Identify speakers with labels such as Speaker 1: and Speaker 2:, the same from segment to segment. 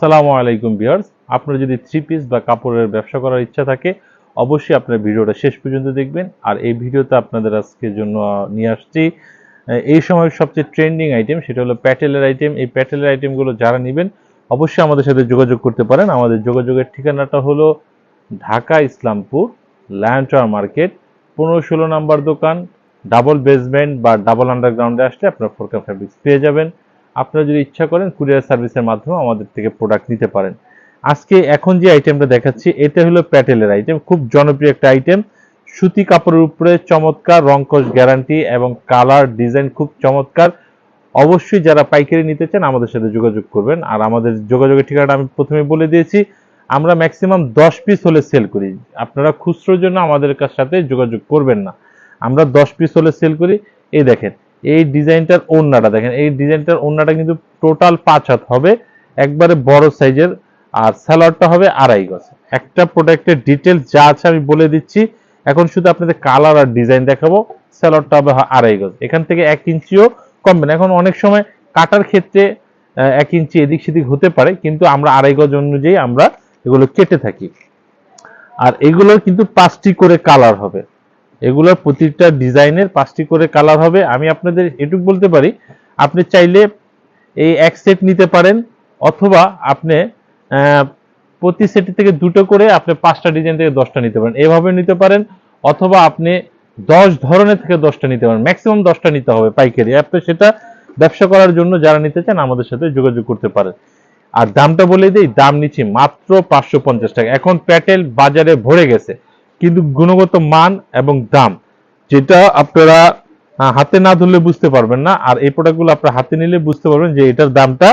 Speaker 1: আসসালামু আলাইকুম বিয়ার্স আপনার যদি থ্রি পিস বা কাপড়ের ব্যবসা করার ইচ্ছা থাকে, অবশ্যই আপনার ভিডিওটা শেষ পর্যন্ত দেখবেন। আর এই ভিডিওতে আপনাদের আজকের জন্য নিয়ে আসছি এই সময় সবচেয়ে ট্রেন্ডিং আইটেম সেটা হলো প্যাটেলের আইটেম এই প্যাটেলের আইটেমগুলো যারা নেবেন, অবশ্যই আমাদের সাথে যোগাযোগ করতে পারেন। আমাদের যোগাযোগের ঠিকানাটা হলো ঢাকা ইসলামপুর ল্যান্ডটার মার্কেট, পনেরো ষোলো নাম্বার দোকান, ডাবল বেসমেন্ট বা ডাবল আন্ডারগ্রাউন্ডে আসলে আপনার ফোরকা ফ্যাব্রিক্স পেয়ে যাবেন। আপনারা যদি ইচ্ছা করেন কুরিয়ার সার্ভিসের মাধ্যমে আমাদের থেকে প্রোডাক্ট নিতে পারেন। আজকে এখন যে আইটেমটা দেখাচ্ছি, এটা হলো প্যাটেলের আইটেম খুব জনপ্রিয় একটা আইটেম সুতি কাপড়ের উপরে চমৎকার রংকশ গ্যারান্টি এবং কালার ডিজাইন খুব চমৎকার। অবশ্যই যারা পাইকারি নিতে চান, আমাদের সাথে যোগাযোগ করবেন। আর আমাদের যোগাযোগের ঠিকানাটা আমি প্রথমে বলে দিয়েছি, আমরা ম্যাক্সিমাম দশ পিস হলে সেল করি। আপনারা খুচরোর জন্য আমাদের সাথে যোগাযোগ করবেন না। আমরা দশ পিস হলে সেল করি। এই দেখেন এই ডিজাইনটার ওড়নাটা দেখেন, এই ডিজাইনটার ওড়নাটা কিন্তু টোটাল পাঁচ হাত হবে, একবারে বড় সাইজের, আর স্যালাডটা হবে আড়াই গজ। একটা প্রোডাক্টের ডিটেলস যা আছে আমি বলে দিচ্ছি, এখন শুধু আপনাদের কালার আর ডিজাইন দেখাবো স্যালাডটা হবে আড়াই গজ। এখান থেকে এক ইঞ্চিও কমবে না। এখন অনেক সময় কাটার ক্ষেত্রে এক ইঞ্চি এদিক সেদিক হতে পারে, কিন্তু আমরা আড়াই গজ অনুযায়ী আমরা এগুলো কেটে থাকি। আর এগুলোর কিন্তু পাঁচটি করে কালার হবে। এগুলোর প্রতিটা ডিজাইনের পাঁচটি করে কালার হবে। আমি আপনাদের এটুক বলতে পারি, আপনি চাইলে এই এক সেট নিতে পারেন, অথবা আপনি প্রতি সেট থেকে দুটো করে আপনি পাঁচটা ডিজাইন থেকে দশটা নিতে পারেন। এভাবে নিতে পারেন, অথবা আপনি দশ ধরনের থেকে দশটা নিতে পারেন। ম্যাক্সিমাম দশটা নিতে হবে পাইকারি। আপনি সেটা ব্যবসা করার জন্য যারা নিতে চান আমাদের সাথে যোগাযোগ করতে পারেন। আর দামটা বলে দিই, দাম নিচ্ছি মাত্র পাঁচশো পঞ্চাশ টাকা। এখন প্যাটেল বাজারে ভরে গেছে। কিন্তু গুণগত মান এবং দাম, যেটা আপনারা হাতে না ধরলে বুঝতে পারবেন না। আর এই প্রোডাক্টগুলো আপনারা হাতে নিলে বুঝতে পারবেন যে এটার দামটা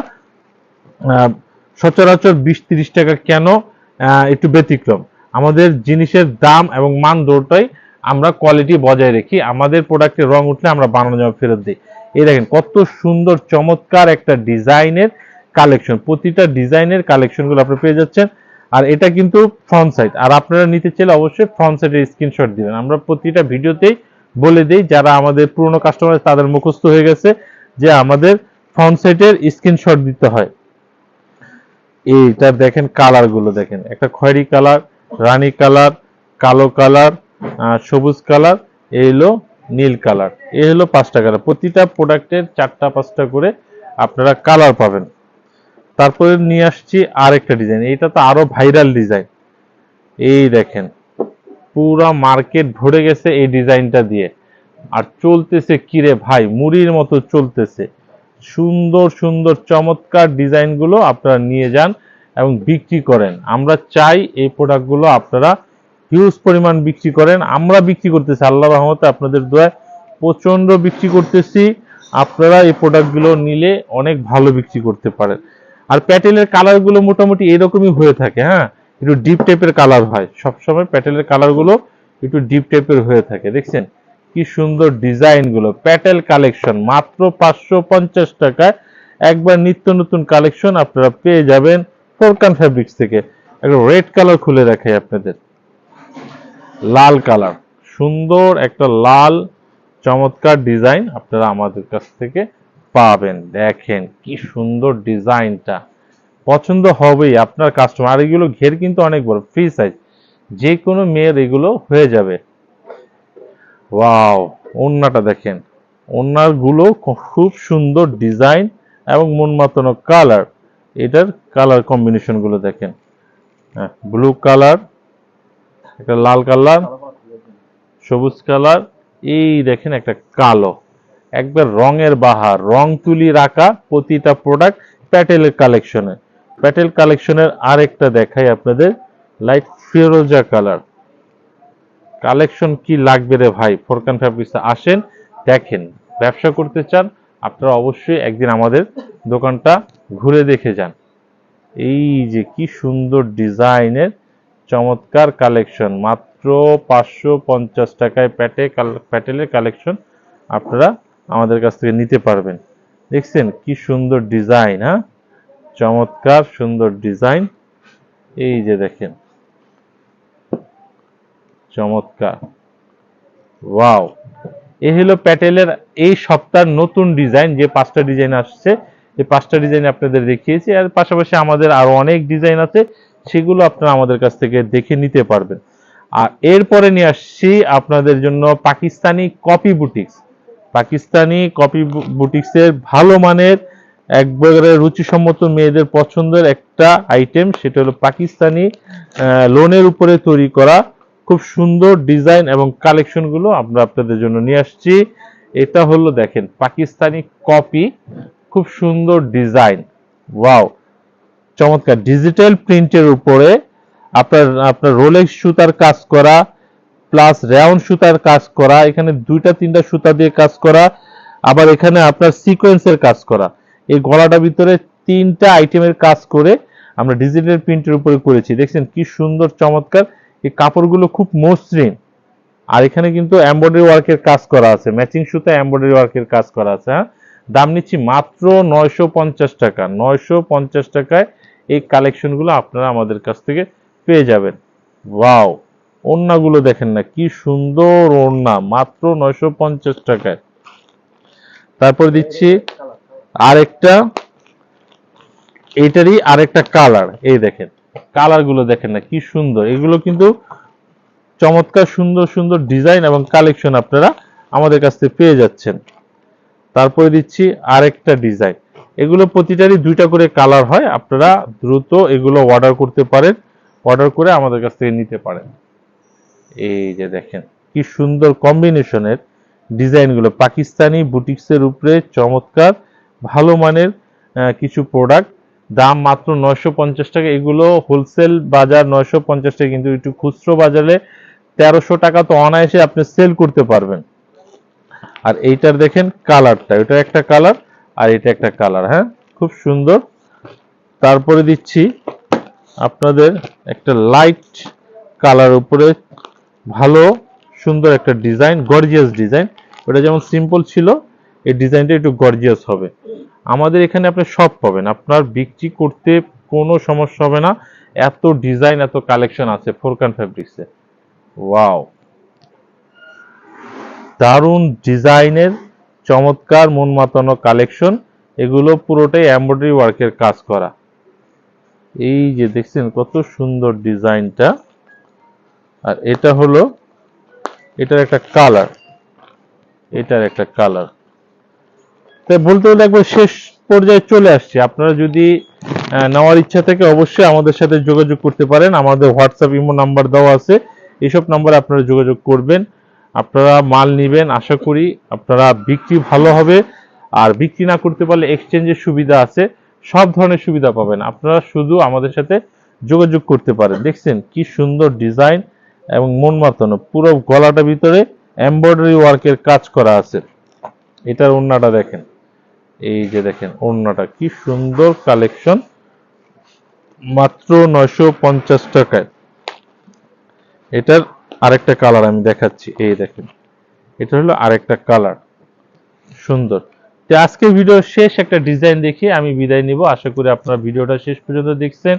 Speaker 1: সচরাচর বিশ তিরিশ টাকা কেন একটু ব্যতিক্রম। আমাদের জিনিসের দাম এবং মান দুটোই আমরা কোয়ালিটি বজায় রাখি। আমাদের প্রোডাক্টের রং উঠলে আমরা বানানো জামা ফেরত দিই। এই দেখেন, কত সুন্দর, চমৎকার একটা ডিজাইনের কালেকশন প্রতিটা ডিজাইনের কালেকশনগুলো আপনি পেয়ে যাচ্ছেন। আর এটা কিন্তু ফ্রন্ট সাইড আর আপনারা নিতে চাইলে অবশ্যই ফ্রন্ট সাইডের স্ক্রিনশট দিবেন। আমরা প্রতিটা ভিডিওতেই বলে দিই, যারা আমাদের পুরনো কাস্টমার তাদের মুখস্থ হয়ে গেছে যে আমাদের ফ্রন্ট সাইডের স্ক্রিনশট দিতে হয়। এইটা দেখেন কালারগুলো দেখেন। একটা খয়েরি কালার রানী কালার কালো কালার সবুজ কালার এই হলো নীল কালার এই হলো পাঁচটা কালার প্রতিটা প্রোডাক্টের চারটা, পাঁচটা করে আপনারা কালার পাবেন। তারপরে নিয়ে আসছি আরেকটা ডিজাইন এটা তো আরও ভাইরাল ডিজাইন এই দেখেন, পুরা মার্কেট ভরে গেছে এই ডিজাইনটা দিয়ে। আর চলতেছে কিরে ভাই, মুড়ির মতো চলতেছে। সুন্দর সুন্দর, চমৎকার ডিজাইনগুলো আপনারা নিয়ে যান এবং বিক্রি করেন। আমরা চাই এই প্রোডাক্টগুলো আপনারা হিউজ পরিমাণ বিক্রি করেন। আমরা বিক্রি করতেছি আল্লাহ রহমতে আপনাদের দোয়ায় প্রচণ্ড বিক্রি করতেছি। আপনারা এই প্রোডাক্টগুলো নিলে অনেক ভালো বিক্রি করতে পারেন। আর প্যাটেলের কালারগুলো মোটামুটি এরকমই হয়ে থাকে হ্যাঁ? একটু ডিপ টাইপের কালার হয়। সবসময় প্যাটেলের কালারগুলো একটু ডিপ টাইপের হয়ে থাকে, দেখছেন? কি সুন্দর ডিজাইনগুলো। প্যাটেল কালেকশন মাত্র পাঁচশো পঞ্চাশ টাকায় একবার নিত্য নতুন কালেকশন আপনারা পেয়ে যাবেন ফোরকান ফ্যাব্রিক্স থেকে। একটা রেড কালার খুলে রাখাই আপনাদের। লাল কালার সুন্দর একটা লাল চমৎকার ডিজাইন আপনারা আমাদের কাছ থেকে পাবেন। দেখেন কি সুন্দর ডিজাইনটা। পছন্দ হবেই আপনার কাস্টমার এগুলো ঘের কিন্তু অনেক বড় ফ্রি সাইজ যে কোনো মেয়ের এগুলো হয়ে যাবে। ওয়াও, ওন্নাটা দেখেন। ওন্নারগুলো খুব সুন্দর ডিজাইন এবং মন মাতানো কালার। এটার কালার কম্বিনেশনগুলো দেখেন। হ্যাঁ ব্লু কালার একটা লাল কালার সবুজ কালার এই দেখেন একটা কালো। একবার রঙের বাহার, রং তুলি রাখা প্রতিটা প্রোডাক্ট প্যাটেলের কালেকশনে প্যাটেল কালেকশনের আরেকটা দেখাই আপনাদের লাইট ফিরোজা কালার কালেকশন কি লাগবে রে ভাই? ফোরকান ফ্যাব্রিক্সে আসেন, দেখেন। ব্যবসা করতে চান, আপনারা অবশ্যই একদিন আমাদের দোকানটা ঘুরে দেখে যান। এই যে কি সুন্দর ডিজাইনের চমৎকার কালেকশন মাত্র পাঁচশো পঞ্চাশ টাকায় প্যাটে প্যাটেলের কালেকশন আপনারা আমাদের কাছ থেকে নিতে পারবেন। দেখছেন কি সুন্দর ডিজাইন হ্যাঁ? চমৎকার সুন্দর ডিজাইন। এই যে দেখেন। চমৎকার। ওয়াও! এ হলো প্যাটেলের এই সপ্তাহের নতুন ডিজাইন, যে পাঁচটা ডিজাইন আসছে। এই পাঁচটা ডিজাইন আপনাদের দেখিয়েছি। আর পাশাপাশি আমাদের আরও অনেক ডিজাইন আছে, সেগুলো আপনারা আমাদের কাছ থেকে দেখে নিতে পারবেন। আর এরপরে নিয়ে আসছি আপনাদের জন্য Pakistani copy boutiques. Pakistani copy বুটিক্সের ভালো মানের, একবারে রুচিসম্মত মেয়েদের পছন্দের একটা আইটেম সেটা হলো পাকিস্তানি লোনের উপরে তৈরি করা খুব সুন্দর ডিজাইন এবং কালেকশনগুলো আমরা আপনাদের জন্য নিয়ে আসছি। এটা হলো দেখেন, পাকিস্তানি কপি, খুব সুন্দর ডিজাইন ওয়াও চমৎকার। ডিজিটাল প্রিন্টের উপরে আপনার আপনার রোলেক্স সুতার কাজ করা প্লাস রেওন সুতার কাজ করা, এখানে দুইটা, তিনটা সুতা দিয়ে কাজ করা, আবার এখানে আপনার সিকোয়েন্সের কাজ করা। এই গলাটার ভিতরে তিনটা আইটেমের কাজ করে আমরা ডিজিটাল প্রিন্টের উপরে করেছি। দেখছেন কি সুন্দর, চমৎকার। এই কাপড়গুলো খুব মসৃণ। আর এখানে কিন্তু এমব্রয়ডারি ওয়ার্কের কাজ করা আছে। ম্যাচিং সুতা এমব্রয়ডারি ওয়ার্কের কাজ করা আছে হ্যাঁ? দাম নিচ্ছি মাত্র নয়শো পঞ্চাশ টাকা। নয়শো পঞ্চাশ টাকায় এই কালেকশনগুলো আপনারা আমাদের কাছ থেকে পেয়ে যাবেন। ওয়াও ওড়নাগুলো দেখেন না, কি সুন্দর ওড়না, মাত্র নয়শো পঞ্চাশ টাকায়। তারপর দিচ্ছি আরেকটা এইটারই আরেকটা কালার, এই দেখেন। কালারগুলো দেখেন না, কি সুন্দর। এগুলো কিন্তু চমৎকার, সুন্দর সুন্দর ডিজাইন এবং কালেকশন আপনারা আমাদের কাছ থেকে পেয়ে যাচ্ছেন। তারপরে দিচ্ছি আরেকটা ডিজাইন। এগুলো প্রতিটারই দুইটা করে কালার হয়, আপনারা দ্রুত এগুলো অর্ডার করতে পারেন, অর্ডার করে আমাদের কাছ থেকে নিতে পারেন। এই যে দেখেন, কি সুন্দর কম্বিনেশনের ডিজাইনগুলো। পাকিস্তানি বুটিক্সের উপরে চমৎকার, ভালো মানের কিছু প্রোডাক্ট দাম মাত্র নয়শো পঞ্চাশ টাকা। এগুলো হোলসেল বাজার নয়শো পঞ্চাশ টাকা, কিন্তু একটু খুচরো বাজারে তেরোশো টাকা তো অনায়াসে আপনি সেল করতে পারবেন। আর এইটার দেখেন কালারটা এটা একটা কালার আর এটা একটা কালার হ্যাঁ? খুব সুন্দর। তারপরে দিচ্ছি আপনাদের একটা লাইট কালার উপরে ভালো, সুন্দর একটা ডিজাইন গর্জিয়াস ডিজাইন। ওটা যেমন সিম্পল ছিল, এই ডিজাইনটা একটু গর্জিয়াস হবে। আমাদের এখানে আপনি সব পাবেন। আপনার বিক্রি করতে কোনো সমস্যা হবে না। এত ডিজাইন, এত কালেকশন আছে ফোরকান ফ্যাব্রিক্সে ওয়াও দারুণ ডিজাইনের, চমৎকার মন মাতানো কালেকশন এগুলো পুরোটাই এমব্রয়ডারি ওয়ার্কের কাজ করা। এই যে দেখছেন কত সুন্দর ডিজাইনটা। আর এটা হলো, এটার একটা কালার এটার একটা কালার তাই বলতে গেলে একবার শেষ পর্যায়ে চলে আসছে। আপনারা যদি নেওয়ার ইচ্ছা থাকে অবশ্যই আমাদের সাথে যোগাযোগ করতে পারেন। আমাদের হোয়াটসঅ্যাপ ইমো নাম্বার দেওয়া আছে। এইসব নাম্বারে আপনারা যোগাযোগ করবেন। আপনারা মাল নেবেন, আশা করি আপনারা বিক্রি ভালো হবে। আর বিক্রি না করতে পারলে এক্সচেঞ্জের সুবিধা আছে। সব ধরনের সুবিধা পাবেন। আপনারা শুধু আমাদের সাথে যোগাযোগ করতে পারেন। দেখছেন কি সুন্দর ডিজাইন এবং মন মাতানো, পুরো গলাটার ভিতরে এমব্রয়ডারি ওয়ার্কের কাজ করা আছে। এটার ওড়নাটা দেখেন। এই যে দেখেন, ওড়নাটা কি সুন্দর কালেকশন মাত্র নয়শো পঞ্চাশ টাকায়। এটার আরেকটা কালার আমি দেখাচ্ছি। এই দেখেন, এটা হলো আরেকটা কালার সুন্দর। তো আজকে ভিডিও শেষ একটা ডিজাইন দেখে আমি বিদায় নিব। আশা করি আপনারা ভিডিওটা শেষ পর্যন্ত দেখছেন।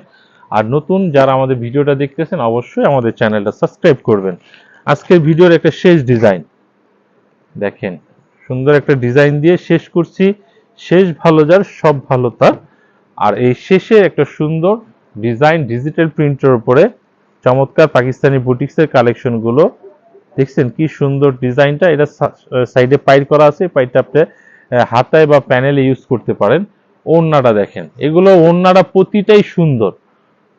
Speaker 1: আর নতুন যারা আমাদের ভিডিওটা দেখতেছেন, অবশ্যই আমাদের চ্যানেলটা সাবস্ক্রাইব করবেন। আজকের ভিডিওর একটা শেষ ডিজাইন দেখেন, সুন্দর একটা ডিজাইন দিয়ে শেষ করছি। শেষ ভালো যার, সব ভালো তার। আর এই শেষে একটা সুন্দর ডিজাইন ডিজিটাল প্রিন্টের উপরে চমৎকার পাকিস্তানি বুটিক্সের কালেকশনগুলো দেখছেন কি সুন্দর ডিজাইনটা এটা সাইডে পাইর করা আছে। পাইরটা আপনি হাতায় বা প্যানেলে ইউজ করতে পারেন। ওড়নাটা দেখেন। এগুলো ওড়নাটা প্রতিটাই সুন্দর।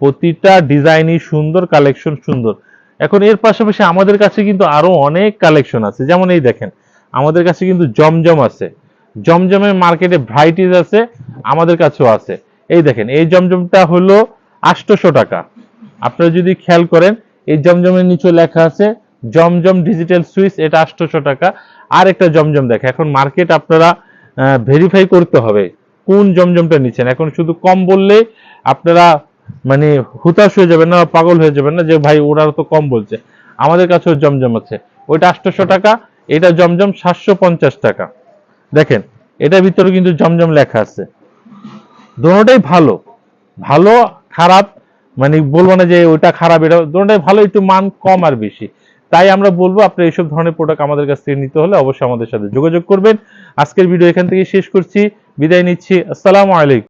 Speaker 1: প্রতিটা ডিজাইনই সুন্দর কালেকশন সুন্দর। এখন এর পাশাপাশি আমাদের কাছে কিন্তু আরও অনেক কালেকশন আছে। যেমন এই দেখেন, আমাদের কাছে কিন্তু জমজম আছে। জমজমের মার্কেটে ভ্রাইটিস আছে, আমাদের কাছেও আছে। এই দেখেন, এই জমজমটা হলো আটশোশো টাকা। আপনারা যদি খেয়াল করেন, এই জমজমের নিচে লেখা আছে, জমজম ডিজিটাল সুইচ এটা আটশোশো টাকা। আর একটা জমজম দেখে, এখন মার্কেট আপনারা ভেরিফাই করতে হবে কোন জমজমটা নিচ্ছেন। এখন শুধু কম বললে আপনারা মানে হুতাশ হয়ে যাবেন না পাগল হয়ে যাবেন না যে, ভাই ওরা তো কম বলছে। আমাদের কাছেও জমজম আছে। ওইটা আটশোশো টাকা, এটা জমজম সাতশো পঞ্চাশ টাকা। দেখেন, এটার ভিতরে কিন্তু জমজম লেখা আছে। দোনোটাই ভালো। ভালো, খারাপ মানে বলব না যে ওইটা খারাপ, এটা দোনোটাই ভালো, একটু মান কম আর বেশি। তাই আমরা বলব আপনি এইসব ধরনের প্রোডাক্ট আমাদের কাছ থেকে নিতে হলে অবশ্যই আমাদের সাথে যোগাযোগ করবেন। আজকের ভিডিও এখান থেকে শেষ করছি। বিদায় নিচ্ছি। আসসালামু আলাইকুম।